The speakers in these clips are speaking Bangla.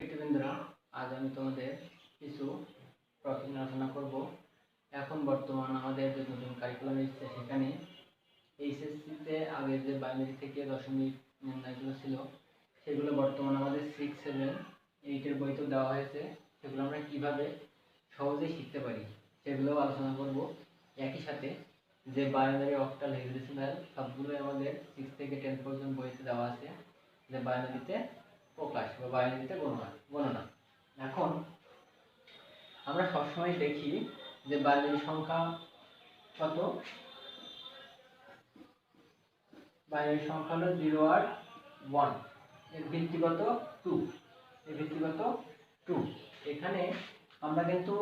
বন্ধুরা আজ আমি তোমাদের কিছু টপিক আলোচনা করব। এখন বর্তমান আমাদের যে নতুন কারিকুলাম এসেছে, সেখানে এইচএসসিতে আগে যে বাইনারি থেকে দশমিক নির্ণয়গুলো ছিল, সেগুলো বর্তমানে আমাদের সিক্স সেভেন এইটের বইতেও দেওয়া হয়েছে। সেগুলো আমরা কীভাবে সহজেই শিখতে পারি সেগুলো আলোচনা করব। একই সাথে যে বাইনারি অক্টাল হেক্সাডেসিমাল সবগুলোই আমাদের সিক্স থেকে টেন পর্যন্ত বইতে দেওয়া আছে। যে বাইনারিতে প্রকাশ বা বাইনারিতে গণনা এখন আমরা সবসময় দেখি যে বাইনারি সংখ্যা কত? বাইনারি সংখ্যা হলো জিরো আর ওয়ানের ভিত্তিগত টু এর ভিত্তিগত টু এখানে আমরা কিন্তু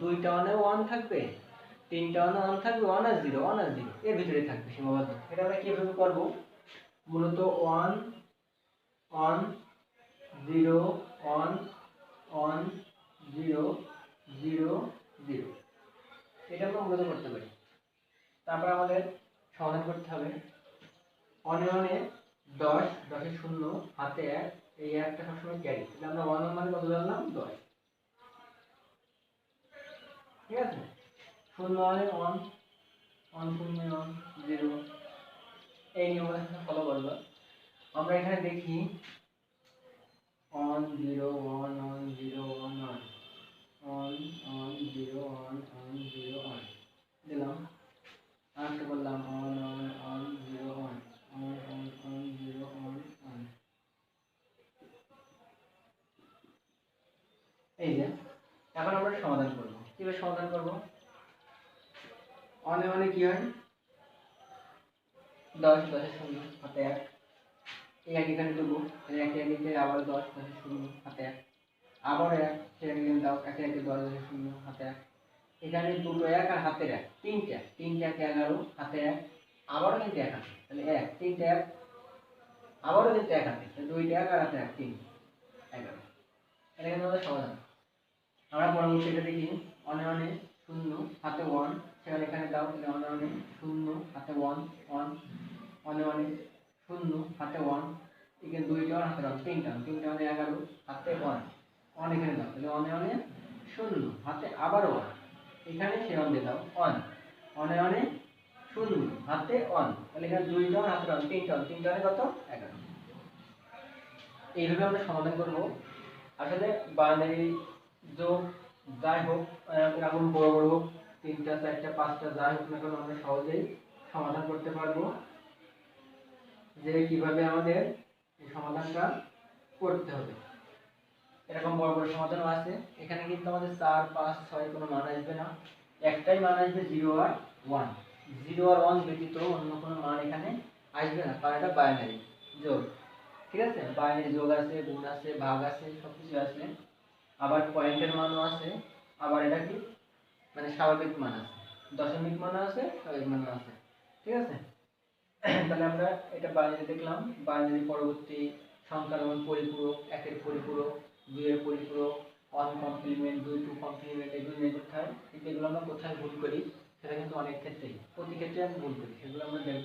দুইটা ওয়ানে ওয়ান থাকবে, তিনটা ওয়ানে ওয়ান থাকবে ওয়ান আর জিরো ওয়ান আর জিরো এর ভিতরে থাকবে সীমাবদ্ধ। এটা আমরা কীভাবে করব? মূলত one one zero one one zero zero zero. এটা আমরা মূলত করতে পারি। তারপর আমাদের সমাধান করতে হবে। অনে অনে দশ, দশের শূন্য, হাতে এক, এই একটা সবসময় ক্যারি। তাহলে আমরা ওয়ান মানে কত জানলাম? দশ। ঠিক আছে? শূন্য মানে ওয়ান ওয়ান শূন্য, ওয়ান জিরো। এই নিয়মটা ফলো করব আমরা এখানে দেখি one zero one one zero one one. One one zero one one zero one. দিলাম। আরেকটা বললাম one one one zero one. One one one zero one one. এই যে, এখন আমরা সমাধান করব। কীভাবে সমাধান করব? অনে অনে কি হয়? দশ, দশের শূন্য হাতে এক। এই এক এখানে দেবো একে একে আবার দশ দশের শূন্য হাতে এক। আবার এক সেখানে এখানে দাও, একে একে দশ দশের শূন্য হাতে এক। এখানে দুটো এক আর হাতের এক, তিনটা তিনটা এক এগারো হাতে এক, আবারও কিন্তু এক হাতে তাহলে এক, তিনটা এক, আবারও কিন্তু এক তাহলে দুইটা এক আর হাতে এক তিন এগারো। এটা কিন্তু আমাদের সমাধান। আমরা পরবর্তীটা দেখি, অনে অনে শূন্য হাতে ওয়ান সেখানে এখানে দাও, তাহলে অনে অনে শূন্য হাতে ওয়ান ওয়ান অনে অনে শূন্য, হাতে ওয়ান এখানে দুইটা আর হাতে দাও তিনটা তিনটা মানে এগারো, হাতে ওয়ান ওয়ান এখানে দাও, তাহলে অনে অনে শূন্য, হাতে আবার ওয়ান এখানে সে ওয়ান দিয়ে দাও ওয়ান অনে অনে শূন্য, হাতে ওয়ান তাহলে এখানে দুইটা আর হাতে দাও তিনটা তিনটা মানে কত? এগারো। এইভাবে আমরা সমাধান করব। আসলে বাইনারি যোগ যাই হোক এরকম বড় বড় হোক, তিনটা, চারটা, পাঁচটা, যাই হোক না কেন আমরা সহজেই সমাধান করতে পারব। যে কীভাবে আমাদের এই সমাধানটা করতে হবে। এরকম বড় বড় সমাধানও আছে। এখানে কিন্তু আমাদের চার, পাঁচ, ছয় কোনো মান আসবে না। একটাই মান আসবে জিরো আর ওয়ান জিরো আর ওয়ান ব্যতীত অন্য কোনো মান এখানে আসবে না। কারণ এটা বাইনারি যোগ। ঠিক আছে? বাইনারি যোগ আছে, গুণ আছে, ভাগ আছে সব কিছু আছে আবার পয়েন্টের মানও আছে। আবার এটা কি? মানে স্বাভাবিক মান আছে। দশমিক মানও আছে, স্বাভাবিক মানও আছে। ঠিক আছে? তাহলে আমরা এটা বাইনারি দেখলাম। বাইনারি পরবর্তী সংখ্যা যেমন পরিপূরক, একের পরিপূরক, দুইয়ের পরিপূরক ওয়ান কমপ্লিমেন্ট দুই টু কমপ্লিমেন্ট এগুলো নিয়ে করতে হয়। কিন্তু এগুলো আমরা কোথায় ভুল করি, সেটা কিন্তু অনেক ক্ষেত্রেই। প্রতি ক্ষেত্রে আমি ভুল করি সেগুলো আমরা দেখব